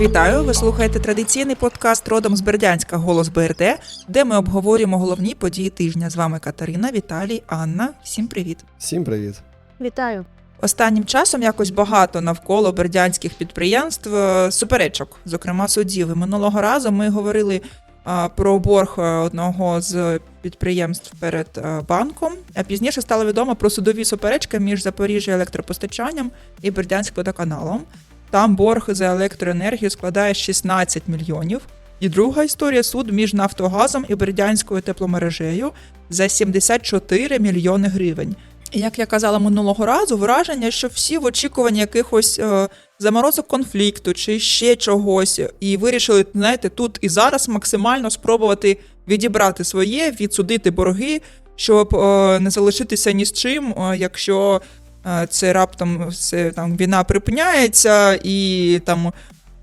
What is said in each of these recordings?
Вітаю! Ви слухаєте традиційний подкаст родом з Бердянська Голос БРД, де ми обговорюємо головні події тижня. З вами Катерина, Віталій, Анна. Всім привіт! Всім привіт. Вітаю. Останнім часом якось багато навколо бердянських підприємств е, суперечок, зокрема судів. І минулого разу ми говорили а, про борг е, одного з підприємств перед е, банком. А пізніше стало відомо про судові суперечки між Запоріжжя електропостачанням і Бердянськ водоканалом. Там борг за електроенергію складає 16 мільйонів. І друга історія суд між Нафтогазом і Бердянською тепломережею за 74 мільйони гривень. Як я казала минулого разу, враження, що всі в очікуванні якихось е, заморозок конфлікту чи ще чогось, і вирішили, знаєте, тут і зараз максимально спробувати відібрати своє, відсудити борги, щоб е, не залишитися ні з чим, е, якщо це раптом все там війна припиняється і там.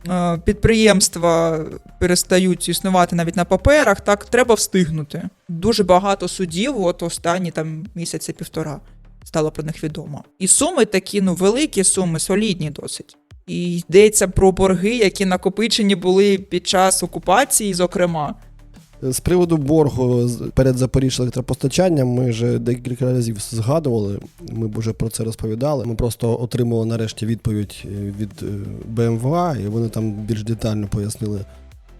е, Підприємства перестають існувати навіть на паперах, так треба встигнути. Дуже багато судів, от останні там місяці півтора стало про них відомо. І суми такі, ну великі суми, солідні досить. І йдеться про борги, які накопичені були під час окупації, зокрема. З приводу боргу перед Запоріжжя електропостачанням ми вже декілька разів згадували. Ми вже про це розповідали. Ми просто отримали нарешті відповідь е, від е, БМВА, і вони там більш детально пояснили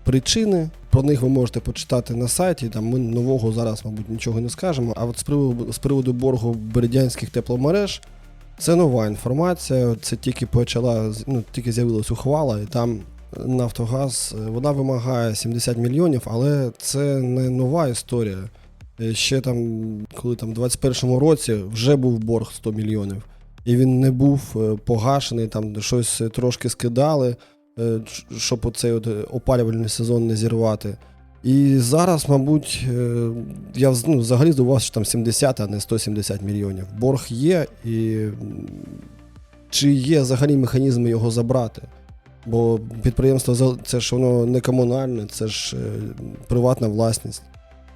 причини. Про них ви можете почитати на сайті. Там ми нового зараз, мабуть, нічого не скажемо. А от з приводу, з приводу боргу бердянських тепломереж. Це нова інформація. Це тільки почала ну, тільки з'явилась ухвала, і там Нафтогаз е, вона вимагає 70 мільйонів, але це не нова історія. Е, Ще там, коли там в 21-му році вже був борг 100 мільйонів, і він не був е, погашений, там щось трошки скидали, щоб оцей от опалювальний сезон не зірвати. І зараз, мабуть, я ну, взагалі здивувався, що там 70, а не 170 мільйонів. Борг є, і чи є взагалі механізми його забрати? Бо підприємство за- це ж воно не комунальне, це ж е, приватна власність.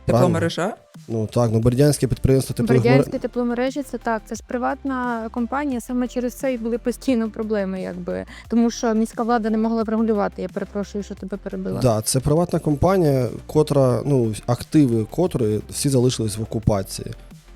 Тепломережа. Ну так, ну бердянське підприємство теплових мереж. Бердянські тепломережі це так. Це ж приватна компанія. Саме через це і були постійно проблеми, якби тому що міська влада не могла врегулювати. Я перепрошую, що тебе перебила. Да, це приватна компанія, котра, ну, активи котрої всі залишились в окупації.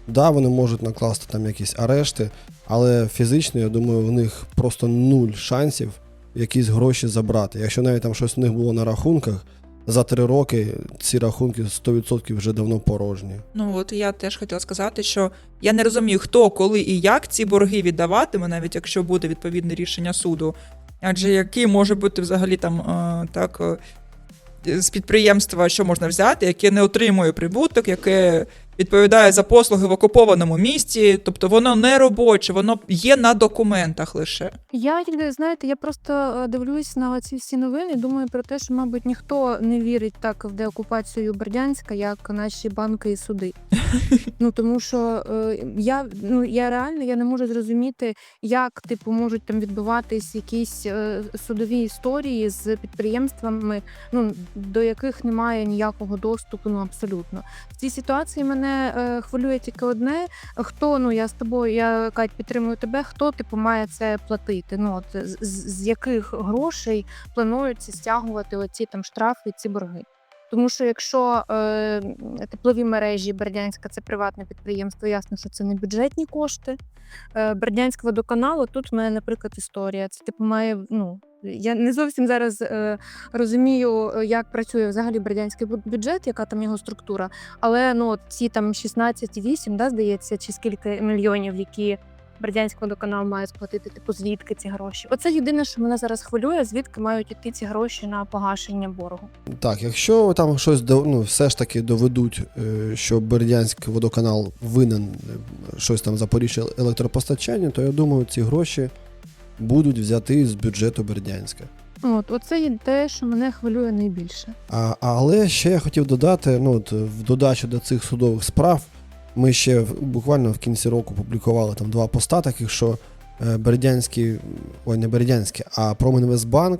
Да, вони можуть накласти там якісь арешти, але фізично, я думаю, в них просто нуль шансів якісь гроші забрати. Якщо навіть там щось у них було на рахунках, за три роки ці рахунки 100% вже давно порожні. Ну от я теж хотіла сказати, що я не розумію, хто, коли і як ці борги віддаватиме, навіть якщо буде відповідне рішення суду. Адже який може бути взагалі там е, так е, з підприємства, що можна взяти, яке не отримує прибуток, яке відповідає за послуги в окупованому місті, тобто воно не робоче, воно є на документах лише. Я знаєте, я просто е, дивлюсь на ці всі новини. і Думаю про те, що мабуть ніхто не вірить так в деокупацію Бердянська, як наші банки і суди. ну тому що е, я ну я реально я не можу зрозуміти, як типу можуть там відбуватись якісь е, судові історії з підприємствами, ну до яких немає ніякого доступу. Ну абсолютно в цій ситуації мене е, хвилює тільки одне: хто ну я з тобою, я Кать, підтримую тебе. Хто типу має це платити? Ну от з, з яких грошей плануються стягувати оці там штрафи, ці борги? Тому що якщо е, теплові мережі Бердянська це приватне підприємство, ясно, що це не бюджетні кошти. Е, Бердянськ водоканалу, тут в мене, наприклад, історія. Це типу має. Ну я не зовсім зараз е, розумію, е, як працює взагалі бердянський бюджет, яка там його структура. Але ну ці там 16,8, да, здається, чи скільки мільйонів, які Бердянський водоканал має сплатити, типу, звідки ці гроші? Оце єдине, що мене зараз хвилює, звідки мають іти ці гроші на погашення боргу. Так, якщо там щось ну, все ж таки доведуть, е, що Бердянський водоканал винен е, щось там Запоріжжя електропостачання, то я думаю, ці гроші будуть взяти з бюджету Бердянська. От, оце є те, що мене хвилює найбільше. А, але ще я хотів додати: ну, от, в додачу до цих судових справ, ми ще в- буквально в кінці року публікували там два поста, таких, що е, Бердянський, ой, не Бердянський, а Промінвестбанк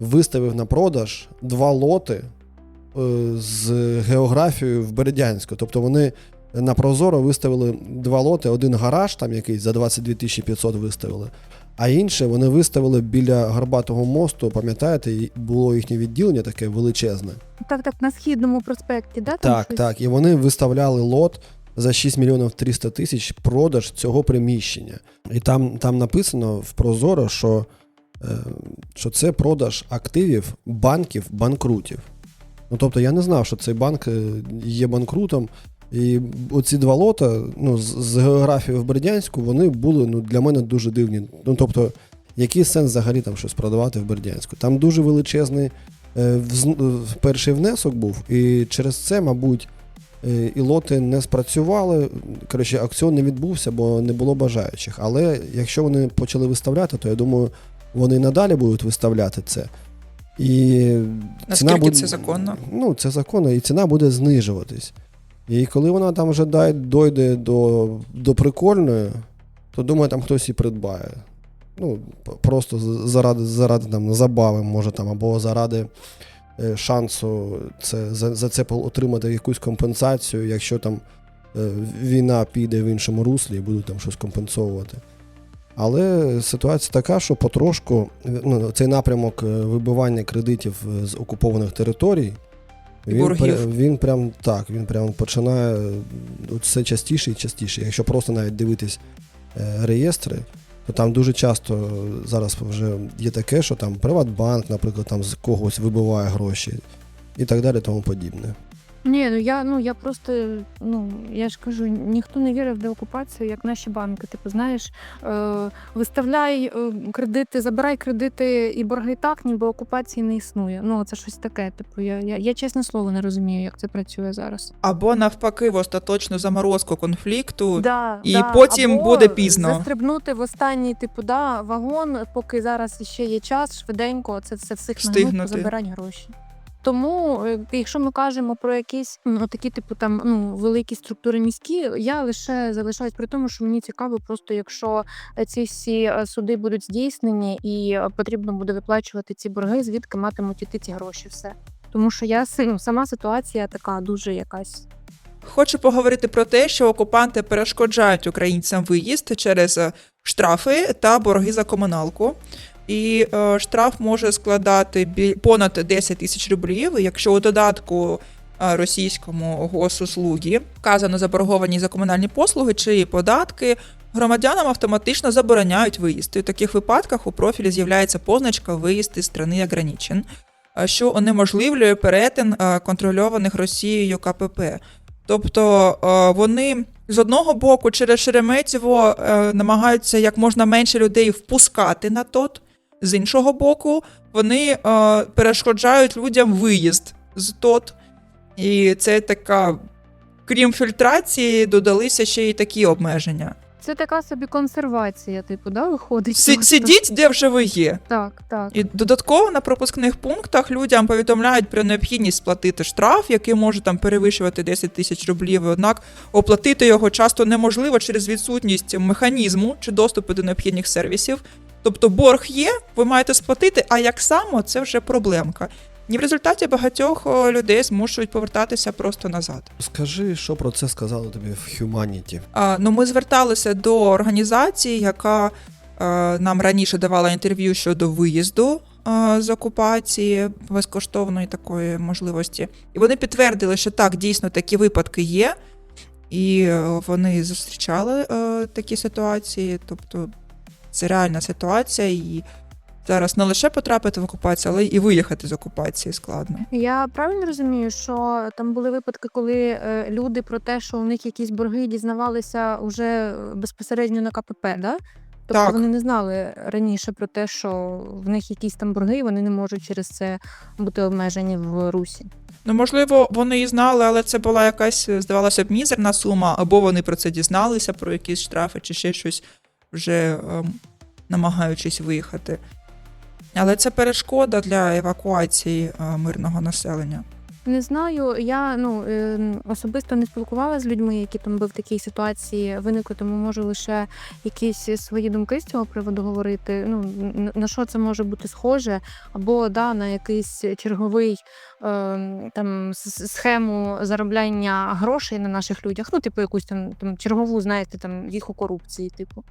виставив на продаж два лоти е, з географією в Бердянську. Тобто вони на Прозоро виставили два лоти, один гараж там якийсь за 22 500 виставили, А інше вони виставили біля Горбатого мосту, пам'ятаєте, було їхнє відділення таке величезне. Так, так, на східному проспекті, да? Там Так, щось? так. І вони виставляли лот за 6 мільйонів 300 тисяч продаж цього приміщення. І там, там написано в Прозоро, що, е, що це продаж активів банків банкрутів. Ну тобто я не знав, що цей банк е, є банкрутом. І оці два лота, ну, з, географією в Бердянську, вони були ну, для мене дуже дивні. Ну, тобто, який сенс взагалі там щось продавати в Бердянську? Там дуже величезний е, вз- е, перший внесок був, і через це, мабуть, е, і лоти не спрацювали. Коротше, аукціон не відбувся, бо не було бажаючих. Але якщо вони почали виставляти, то я думаю, вони надалі будуть виставляти це. І Наскільки це законно? Ну, це законно, і ціна буде знижуватись. І коли вона там вже дойде до, до прикольної, то думаю, там хтось і придбає. Ну, просто заради, заради там, забави, може там, або заради е, шансу це, за, за це отримати якусь компенсацію, якщо там е, війна піде в іншому руслі і будуть там щось компенсовувати. Але ситуація така, що потрошку ну, цей напрямок е, вибивання кредитів е, з окупованих територій. І Він, боргів. він прям так, він прям починає все частіше і частіше. Якщо просто навіть дивитись е, реєстри, то там дуже часто зараз вже є таке, що там Приватбанк, наприклад, там з когось вибиває гроші і так далі, тому подібне. Ні, ну я ну я просто ну я ж кажу, ніхто не вірив в деокупацію, як наші банки. Типу, знаєш, е, виставляй е, кредити, забирай кредити і борги так, ніби окупації не існує. Ну це щось таке. Типу, я, я, я чесне слово не розумію, як це працює зараз. Або навпаки, в остаточну заморозку конфлікту. Да, і да. потім Або буде пізно. Застрибнути в останній, типу, да, вагон, поки зараз ще є час, швиденько це все всіх нагнути, забирати гроші. Тому, е, якщо ми кажемо про якісь ну, такі, типу, там ну великі структури міські, я лише залишаюсь при тому, що мені цікаво, просто якщо е, ці всі е, суди будуть здійснені і потрібно буде виплачувати ці борги, звідки матимуть іти ці гроші, все. Тому що я ну, сама ситуація така дуже якась Хочу поговорити про те, що окупанти перешкоджають українцям виїзд через штрафи та борги за комуналку. І е, штраф може складати бі- понад 10 тисяч рублів. Якщо у додатку е, російському госуслуги вказано заборговані за комунальні послуги чи податки, громадянам автоматично забороняють виїзд. І таких випадках у профілі з'являється позначка виїзд із страни ограничен, е, що унеможливлює перетин контрольованих Росією КПП. Тобто вони з одного боку через Шереметьєво намагаються як можна менше людей впускати на тот, з іншого боку, вони е, перешкоджають людям виїзд з тот. І це така, крім фільтрації, додалися ще й такі обмеження. Це така собі консервація, типу, да, виходить. Сі- Сидіть, де вже ви є. Так, так. І додатково на пропускних пунктах людям повідомляють про необхідність сплатити штраф, який може там перевищувати 10 тисяч рублів. Однак оплатити його часто неможливо через відсутність механізму чи доступу до необхідних сервісів. Тобто борг є, ви маєте сплатити, а як само це вже проблемка. І в результаті багатьох людей змушують повертатися просто назад. Скажи, що про це сказали тобі в Humanity? А, ну, ми зверталися до організації, яка е, нам раніше давала інтерв'ю щодо виїзду е, з окупації безкоштовної такої можливості. І вони підтвердили, що так, дійсно такі випадки є, і е, вони зустрічали е, такі ситуації. Тобто це реальна ситуація, і зараз не лише потрапити в окупацію, але і виїхати з окупації складно. Я правильно розумію, що там були випадки, коли е, люди про те, що у них якісь борги дізнавалися вже безпосередньо на КПП, да? Тобто Так. вони не знали раніше про те, що в них якісь там борги, і вони не можуть через це бути обмежені в русі. Ну, можливо, вони і знали, але це була якась, здавалося б, мізерна сума, або вони про це дізналися, про якісь штрафи чи ще щось, вже ем, намагаючись виїхати. Але це перешкода для евакуації е, мирного населення. Не знаю, я ну е, особисто не спілкувалася з людьми, які там би в такій ситуації виникли, тому можу лише якісь свої думки з цього приводу говорити. Ну на що це може бути схоже, або да, на якийсь черговий е, там схему заробляння грошей на наших людях. Ну, типу, якусь там, там чергову, знаєте, там їх у корупції, типу.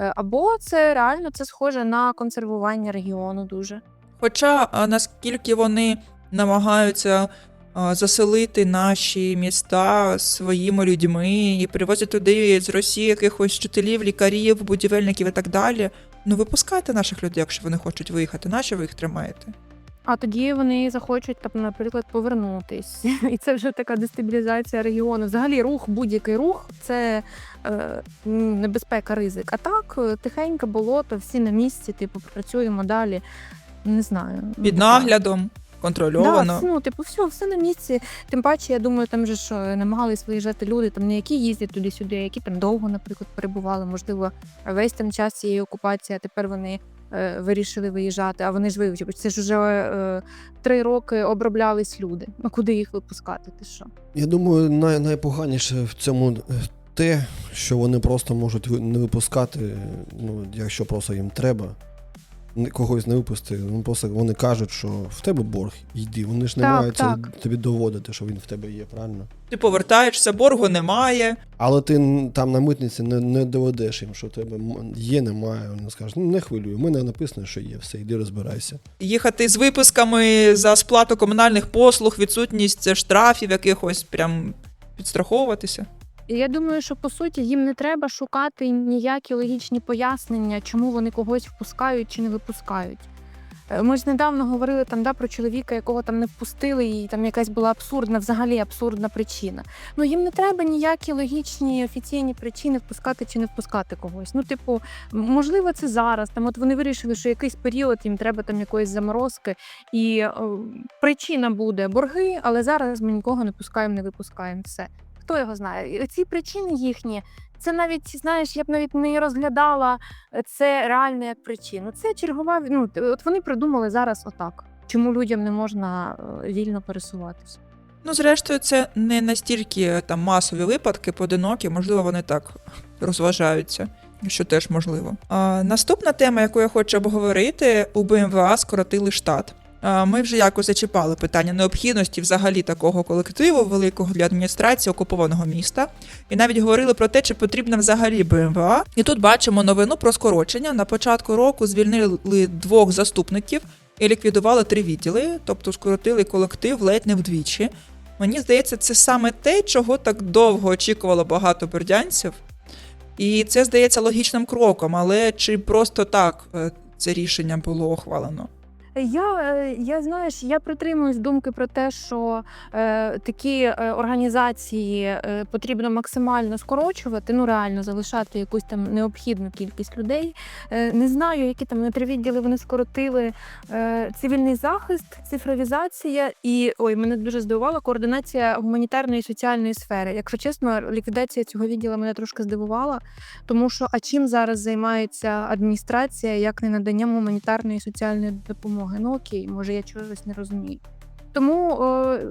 Е, Або це реально це схоже на консервування регіону дуже. Хоча наскільки вони намагаються заселити наші міста своїми людьми і привозять туди з Росії якихось вчителів, лікарів, будівельників і так далі. Ну випускайте наших людей, якщо вони хочуть виїхати. Нащо ви їх тримаєте? А тоді вони захочуть, там, наприклад, повернутись. І це вже така дестабілізація регіону. Взагалі, рух, будь-який рух це е, небезпека, ризик. А так, е, тихенько болото, всі на місці, типу, працюємо далі. Не знаю. ну, Під наглядом, контрольовано. все, ну, типу, все, все на місці. Тим паче, я думаю, там же ж е, намагались виїжджати люди, там не які їздять туди-сюди, а які там довго, наприклад, перебували. Можливо, весь там час цієї окупації, а тепер вони вирішили виїжджати. А вони ж вивчили. Це ж вже е, три роки оброблялись люди. А куди їх випускати? Ти що? Я думаю, най- найпоганіше в цьому е, те, що вони просто можуть не випускати, ну, якщо просто їм треба. Когось не випусти. Ну, просто вони кажуть, що в тебе борг, йди. Вони ж не Так, мають це так. тобі доводити, що він в тебе є, правильно? Ти повертаєшся, боргу немає. Але ти там на митниці не, не доведеш їм, що в тебе є, немає. Вони скажуть, ну не хвилюй, у мене написано, що є, все, йди розбирайся. Їхати з виписками за сплату комунальних послуг, відсутність штрафів якихось, прям підстраховуватися. Я думаю, що по суті їм не треба шукати ніякі логічні пояснення, чому вони когось впускають чи не випускають. Е, Ми ж недавно говорили там да, про чоловіка, якого там не впустили, і там якась була абсурдна, взагалі абсурдна причина. Ну їм не треба ніякі логічні офіційні причини впускати чи не впускати когось. Ну, типу, можливо, це зараз. Там от вони вирішили, що якийсь період їм треба там якоїсь заморозки, і е, причина буде борги, але зараз ми нікого не пускаємо, не випускаємо. Все. Хто його знає? Ці причини їхні. Це навіть знаєш, я б навіть не розглядала е, це реально як причину. Це чергова. Ну от вони придумали зараз отак. Чому людям не можна е, вільно пересуватися? Ну, зрештою, це не настільки там масові випадки, поодинокі, можливо, вони так розважаються, що теж можливо. А, наступна тема, яку я хочу обговорити, у БМВА скоротили штат. Ми вже якось зачіпали питання необхідності взагалі такого колективу великого для адміністрації окупованого міста, і навіть говорили про те, чи потрібна взагалі БМВА. І тут бачимо новину про скорочення. На початку року звільнили двох заступників і ліквідували три відділи, тобто скоротили колектив ледь не вдвічі. Мені здається, це саме те, чого так довго очікувало багато бердянців. І це здається логічним кроком, але чи просто так е, це рішення було ухвалено? Я, е, я знаєш, я притримуюсь думки про те, що е, такі е, організації е, потрібно максимально скорочувати, ну реально залишати якусь там необхідну кількість людей. Е, не знаю, які там на три відділи вони скоротили е, цивільний захист, цифровізація і ой, мене дуже здивувала координація гуманітарної і соціальної сфери. Якщо чесно, ліквідація цього відділу мене трошки здивувала, тому що а чим зараз займається адміністрація, як не наданням гуманітарної і соціальної допомоги? Окей, може я чогось не розумію. Тому е,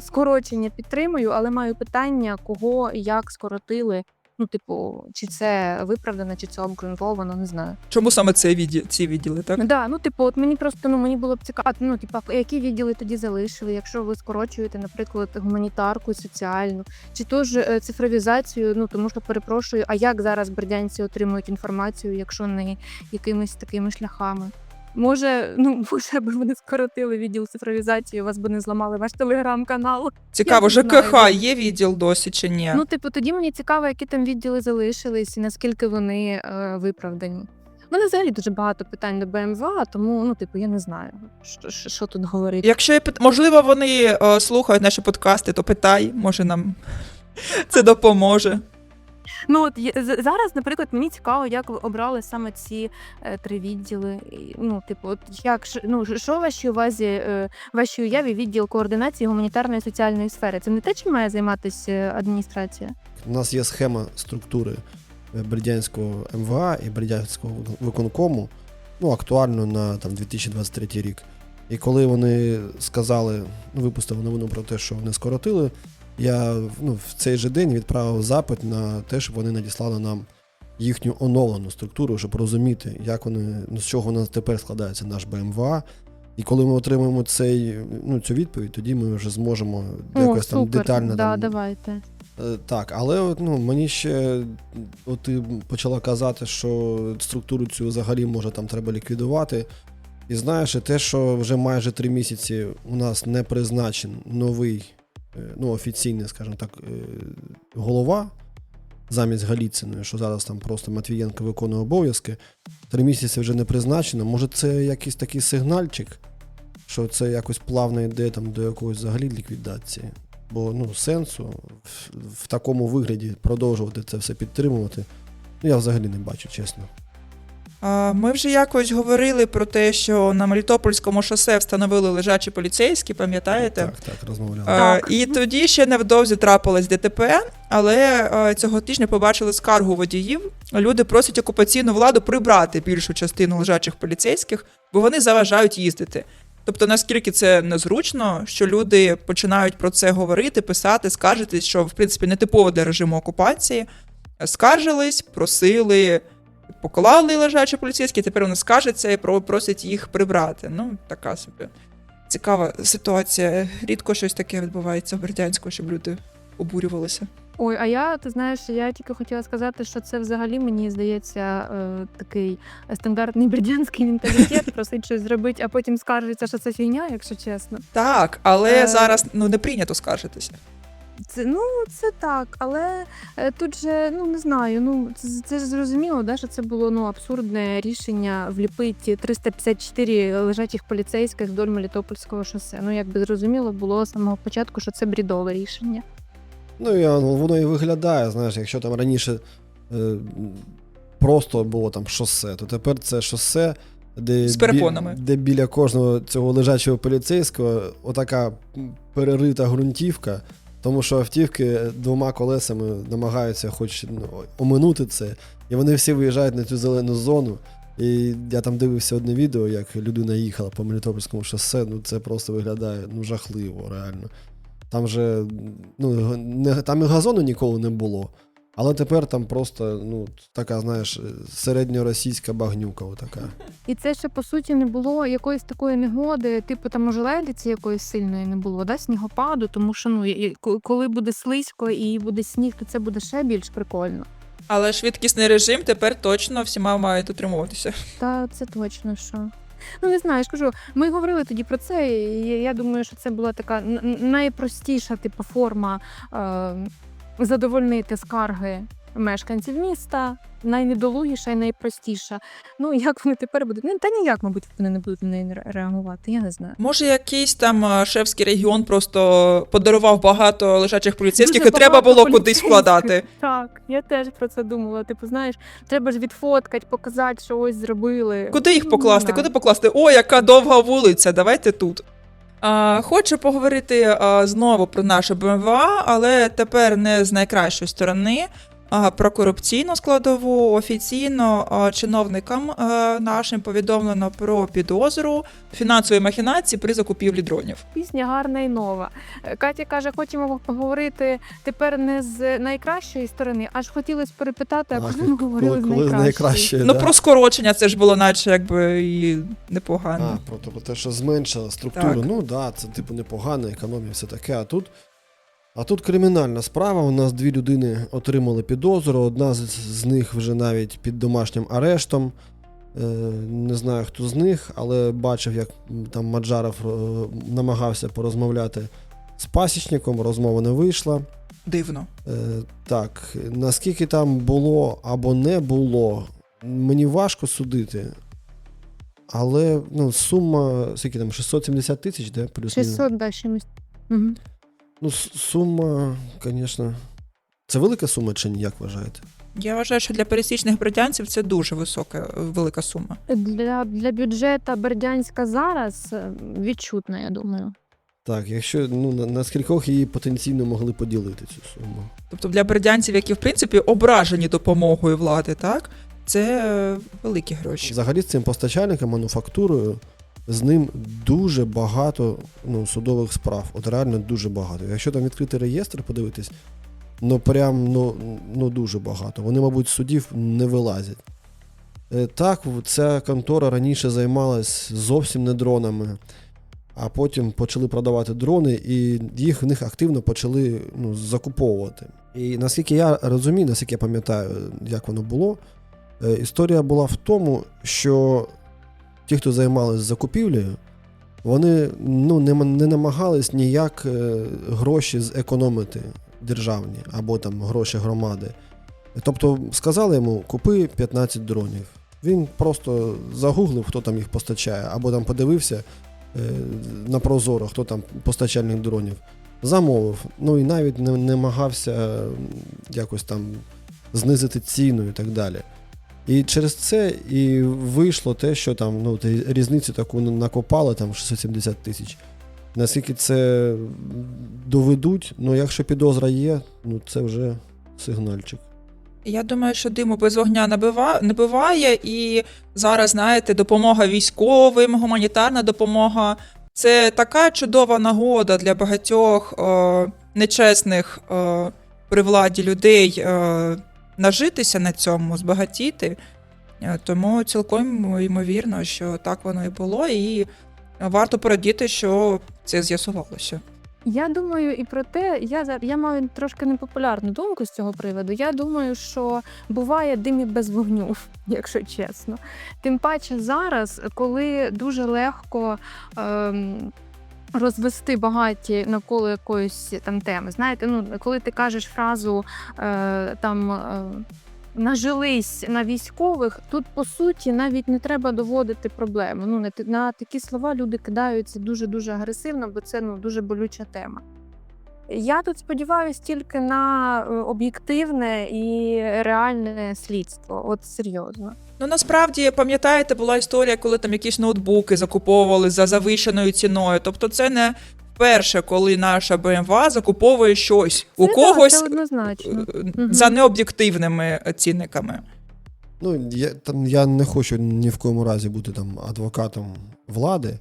скорочення підтримую, але маю питання, кого і як скоротили. Ну, типу, чи це виправдано, чи це обґрунтовано, не знаю. Чому саме це відділ, ці відділи, так? Да, ну типу, от мені просто ну мені було б цікаво, ну типу, які відділи тоді залишили, якщо ви скорочуєте, наприклад, гуманітарку, соціальну, чи теж е, цифровізацію. Ну тому що перепрошую, а як зараз бердянці отримують інформацію, якщо не якимись такими шляхами? Може, ну може би вони скоротили відділ цифровізації, у вас би не зламали ваш телеграм-канал. Цікаво, Я не знаю, ЖКХ да. є відділ досі чи ні? Ну, типу, тоді мені цікаво, які там відділи залишились і наскільки вони е, виправдані. У мене взагалі дуже багато питань до БМВ, тому ну, типу, я не знаю, що, що, що тут говорити. Якщо є пит- можливо, вони е, слухають наші подкасти, то питай, може нам це допоможе. Ну от зараз, наприклад, мені цікаво, як ви обрали саме ці е, три відділи. Ну, типу, от як ну що в вашій увазі, е, вашій уяві відділ координації гуманітарної і соціальної сфери? Це не те, чим має займатися е, адміністрація? У нас є схема структури Бердянського МВА і Бердянського виконкому, ну, актуально на там, 2023 рік. І коли вони сказали, ну, випустили новину про те, що вони скоротили, я ну, в цей же день відправив запит на те, щоб вони надіслали нам їхню оновлену структуру, щоб розуміти, як вони, ну, з чого у нас тепер складається наш БМВА. І коли ми отримаємо цей, ну, цю відповідь, тоді ми вже зможемо якось там детально да, там, давайте. Е, Так, але ну, мені ще от ти почала казати, що структуру цю взагалі може там треба ліквідувати. І знаєш, і те, що вже майже три місяці у нас не призначен новий, ну, офіційний, скажімо так, е, голова замість Галіциної, що зараз там просто Матвієнко виконує обов'язки. Три місяці вже не призначено. Може, це якийсь такий сигнальчик, що це якось плавно йде там до якоїсь взагалі ліквідації. Бо ну, сенсу в, в такому вигляді продовжувати це все підтримувати. Ну, я взагалі не бачу, чесно. Ми вже якось говорили про те, що на Мелітопольському шосе встановили лежачі поліцейські, пам'ятаєте? Так, так, розмовляли. Так. І тоді ще невдовзі трапилось ДТП, але цього тижня побачили скаргу водіїв. Люди просять окупаційну владу прибрати більшу частину лежачих поліцейських, бо вони заважають їздити. Тобто, наскільки це незручно, що люди починають про це говорити, писати, скаржитись, що в принципі не типово для режиму окупації. Скаржились, просили, поклали лежачі поліцейські, тепер вони скаржаться і про- просять їх прибрати. Ну, така собі цікава ситуація. Рідко щось таке відбувається в Бердянську, щоб люди обурювалися. Ой, а я, ти знаєш, я тільки хотіла сказати, що це взагалі мені здається е, такий стандартний бердянський менталітет, просить щось зробити, а потім скаржиться, що це фігня, якщо чесно. Так, але Е. зараз ну не прийнято скаржитися. Це ну це так, але е, тут же ну не знаю. Ну це, це ж зрозуміло, да, що це було ну абсурдне рішення вліпити 354 лежачих поліцейських вдоль Мелітопольського шосе. Ну якби зрозуміло було з самого початку, що це брідове рішення. Ну, і воно, воно і виглядає, знаєш, якщо там раніше е, просто було там шосе, то тепер це шосе, де, З перепонами. де біля кожного цього лежачого поліцейського отака перерита ґрунтівка, тому що автівки двома колесами намагаються хоч ну, оминути це, і вони всі виїжджають на цю зелену зону. І я там дивився одне відео, як людина їхала по Мелітопольському шосе, ну це просто виглядає ну, жахливо, реально. Там же ну, не, там і газону ніколи не було. Але тепер там просто ну, така, знаєш, середньоросійська багнюка. Отака. І це ще по суті не було якоїсь такої негоди, типу там ожеледиці якоїсь сильної не було, да, снігопаду, тому що ну коли буде слизько і буде сніг, то це буде ще більш прикольно. Але швидкісний режим тепер точно всіма мають дотримуватися. Та це точно що. Ну не знаю, я ж кажу, ми говорили тоді про це. і я- думаю, що це була така найпростіша типу форма е, задовольнити скарги мешканців міста. Найнедолугіша і найпростіша. Ну як вони тепер будуть? Ну, та ніяк, мабуть, вони не будуть на неї реагувати. Я не знаю. Може, якийсь там е, шефський регіон просто подарував багато лежачих поліцейських, Дуже і треба було кудись вкладати. Так, я теж про це думала. Типу, знаєш, треба ж відфоткати, показати, що ось зробили. Куди їх Ну, покласти? Куди покласти? О, яка довга вулиця, давайте тут. Хочу поговорити знову про наше БМВА, але тепер не з найкращої сторони. Про корупційну складову офіційно чиновникам нашим повідомлено про підозру фінансової махінації при закупівлі дронів. Пісня гарна і нова. Е, Катя каже, хочемо поговорити тепер не з найкращої сторони, аж хотілося перепитати, а коли ми говорили Коли, з коли з найкращої. найкраще. Ну да? про скорочення це ж було, наче якби і непогано. А, про, про те, що зменшила структуру. Так. Ну так, да, це типу непогано, економія, все таке. А тут, а тут кримінальна справа. У нас дві людини отримали підозру. Одна з, з них вже навіть під домашнім арештом. Е, не знаю, хто з них, але бачив, як там Маджаров е, намагався порозмовляти з пасічником, розмова не вийшла. Дивно. Е, так, наскільки там було або не було, мені важко судити. Але ну, сума, скільки там, 670 тисяч, де? Плюс 600, да, чимось. Угу. Ну, сума, звісно. Це велика сума чи ні, як вважаєте? Я вважаю, що для пересічних британців це дуже висока, велика сума. Для, для бюджету Бердянська зараз е, відчутно, я думаю. Так, якщо ну, на, на скількох її потенційно могли поділити цю суму. Тобто для бердянців, які в принципі ображені допомогою влади, так це е, великі гроші. Взагалі з цим постачальником, мануфактурою, з ним дуже багато ну, судових справ. От реально дуже багато. Якщо там відкрити реєстр, подивитись, ну прям ну, ну дуже багато. Вони, мабуть, судів не вилазять. Е, Так, ця контора раніше займалась зовсім не дронами, а потім почали продавати дрони, і їх в них активно почали ну, закуповувати. І наскільки я розумію, наскільки я пам'ятаю, як воно було, е, історія була в тому, що ті, хто займалися закупівлею, вони ну, не, не намагались ніяк е, гроші зекономити державні або там гроші громади. Тобто сказали йому, купи 15 дронів. Він просто загуглив, хто там їх постачає, або там подивився е, на Прозоро, хто там постачальник дронів. Замовив. Ну і навіть не, намагався якось там знизити ціну і так далі. І через це і вийшло те, що там ну, різницю таку накопали, там 670 тисяч. Наскільки це доведуть, ну якщо підозра є, ну це вже сигнальчик. Я думаю, що диму без вогня не буває, і зараз, знаєте, допомога військовим, гуманітарна допомога це така чудова нагода для багатьох е, нечесних е, при владі людей е, нажитися на цьому, збагатіти. Е, Тому цілком ймовірно, що так воно і було, і варто порадіти, що це з'ясувалося. Я думаю і про те, я я маю трошки непопулярну думку з цього приводу. Я думаю, що буває дим і без вогню, якщо чесно. Тим паче зараз, коли дуже легко. Ем, Розвести багаті навколо якоїсь там теми. Знаєте, ну коли ти кажеш фразу е, там е, нажились на військових, тут по суті навіть не треба доводити проблему. Ну на, такі слова люди кидаються дуже дуже агресивно, бо це ну дуже болюча тема. Я тут сподіваюся тільки на е, об'єктивне і реальне слідство. От серйозно. Ну насправді пам'ятаєте, була історія, коли там якісь ноутбуки закуповували за завищеною ціною. Тобто, це не вперше, коли наша БМВ закуповує щось у Це, когось це однозначно. е, за необ'єктивними цінниками. Ну, я, там, я не хочу ні в коєму разі бути там адвокатом влади,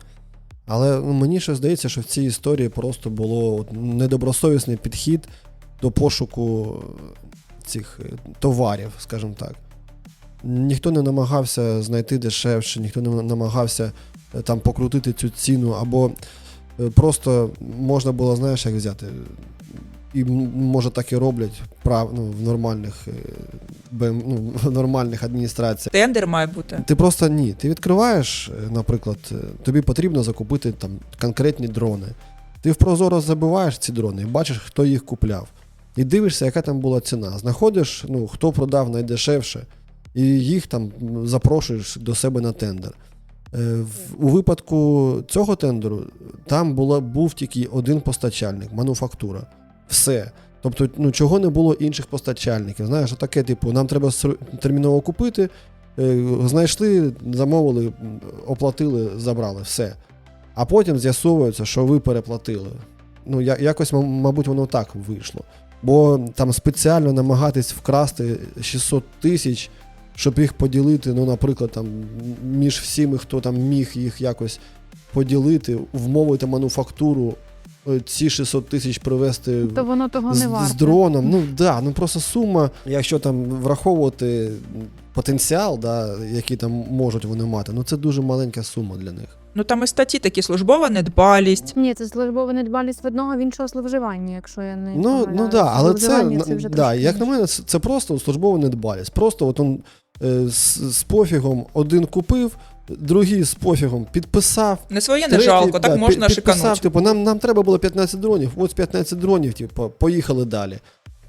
але мені ще здається, що в цій історії просто було недобросовісний підхід до пошуку цих е, товарів, скажімо так. Ніхто не намагався знайти дешевше, ніхто не намагався е, там покрутити цю ціну, або е, просто можна було, знаєш, як взяти. І може так і роблять прав, ну, в нормальних, е, ну, в нормальних адміністраціях. Тендер має бути. Ти просто ні. Ти відкриваєш, е, наприклад, е, тобі потрібно закупити там конкретні дрони. Ти в Прозоро забиваєш ці дрони і бачиш, хто їх купляв. І дивишся, яка там була ціна. Знаходиш, ну, хто продав найдешевше, і їх там запрошуєш до себе на тендер. У випадку цього тендеру там була, був тільки один постачальник, мануфактура. Все. Тобто, ну, чого не було інших постачальників. Знаєш, таке, типу, нам треба терміново купити, е, знайшли, замовили, оплатили, забрали, все. А потім з'ясовується, що ви переплатили. Ну, якось, мабуть, воно так вийшло. Бо там спеціально намагатись вкрасти 600 тисяч, щоб їх поділити, ну, наприклад, там, між всіми, хто там міг їх якось поділити, вмовити мануфактуру ці 600 тисяч привезти То воно того з, не варто. з дроном. Ну да, ну просто сума, якщо там враховувати потенціал, да, який там можуть вони мати, ну це дуже маленька сума для них. Ну там і статті такі службова недбалість. Ні, це службова недбалість в одного в іншого зловживання, якщо я не Ну, помиляюсь. ну да, але це, Зловживання це вже да, трошки як на мене, це, це просто службова недбалість. Просто от он е, з, з пофігом один купив, другий з пофігом підписав. Не своє не жалко, так да, можна пі- підписав, шиканути. Типу, нам, нам треба було 15 дронів, ось 15 дронів, типу, поїхали далі.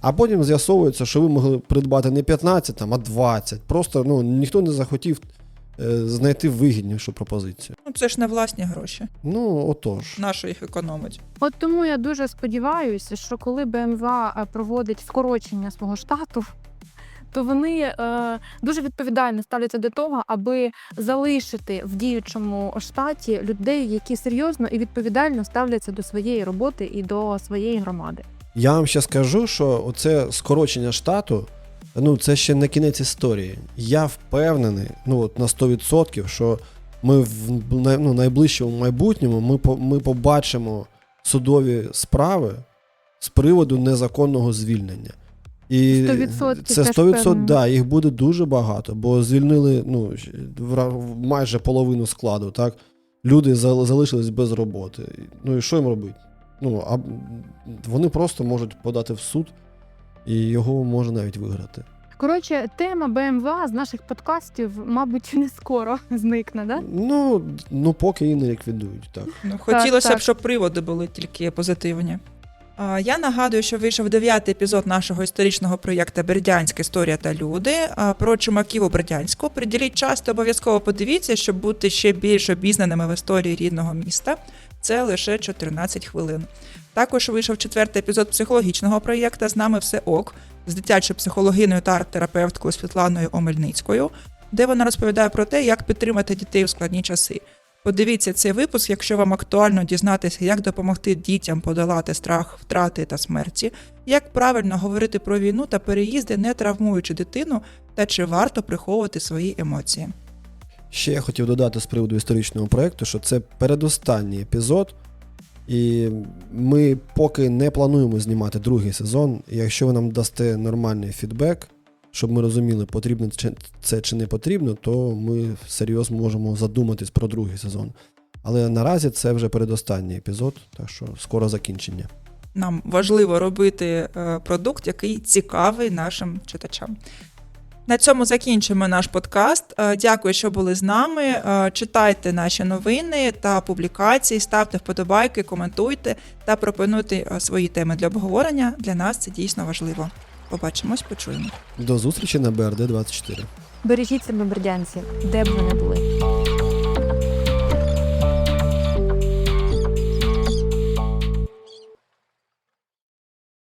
А потім з'ясовується, що ви могли придбати не 15, там, а 20. Просто ну, ніхто не захотів е, знайти вигіднішу пропозицію. Ну це ж не власні гроші. Ну, отож. Нащо їх економить? От тому я дуже сподіваюся, що коли БМВ е, проводить скорочення свого штату, то вони е, дуже відповідально ставляться до того, аби залишити в діючому штаті людей, які серйозно і відповідально ставляться до своєї роботи і до своєї громади. Я вам ще скажу, що оце скорочення штату, ну це ще не кінець історії. Я впевнений, ну от на 100%, що ми в ну, найближчому майбутньому ми, ми побачимо судові справи з приводу незаконного звільнення. І 100% це теж 100%, впевнена. да, їх буде дуже багато, бо звільнили ну, майже половину складу, так? Люди залишились без роботи. Ну і що їм робити? Ну, а вони просто можуть подати в суд і його можна навіть виграти. Коротше, тема БМВ з наших подкастів, мабуть, не скоро зникне, да? Ну, ну поки і не ліквідують, так. Ну, хотілося б, так. щоб приводи були тільки позитивні. Я нагадую, що вийшов дев'ятий епізод нашого історичного проєкту Бердянська історія та люди про чумаків у Бердянську. Приділіть час та обов'язково подивіться, щоб бути ще більш обізнаними в історії рідного міста. Це лише 14 хвилин. Також вийшов четвертий епізод психологічного проєкту з нами все ок з дитячою психологиною та арт-терапевткою Світланою Омельницькою, де вона розповідає про те, як підтримати дітей у складні часи. Подивіться цей випуск, якщо вам актуально дізнатися, як допомогти дітям подолати страх втрати та смерті, як правильно говорити про війну та переїзди, не травмуючи дитину, та чи варто приховувати свої емоції. Ще я хотів додати з приводу історичного проєкту, що це передостанній епізод, і ми поки не плануємо знімати другий сезон. Якщо ви нам дасте нормальний фідбек, щоб ми розуміли, потрібно це чи не потрібно, то ми серйозно можемо задуматись про другий сезон. Але наразі це вже передостанній епізод, так що скоро закінчення. Нам важливо робити е, продукт, який цікавий нашим читачам. На цьому закінчимо наш подкаст. Е, Дякую, що були з нами. Е, Читайте наші новини та публікації, ставте вподобайки, коментуйте та пропонуйте свої теми для обговорення. Для нас це дійсно важливо. Побачимось, почуємо. До зустрічі на БРД 24. Бережіть себе, бердянці, де б ви не були.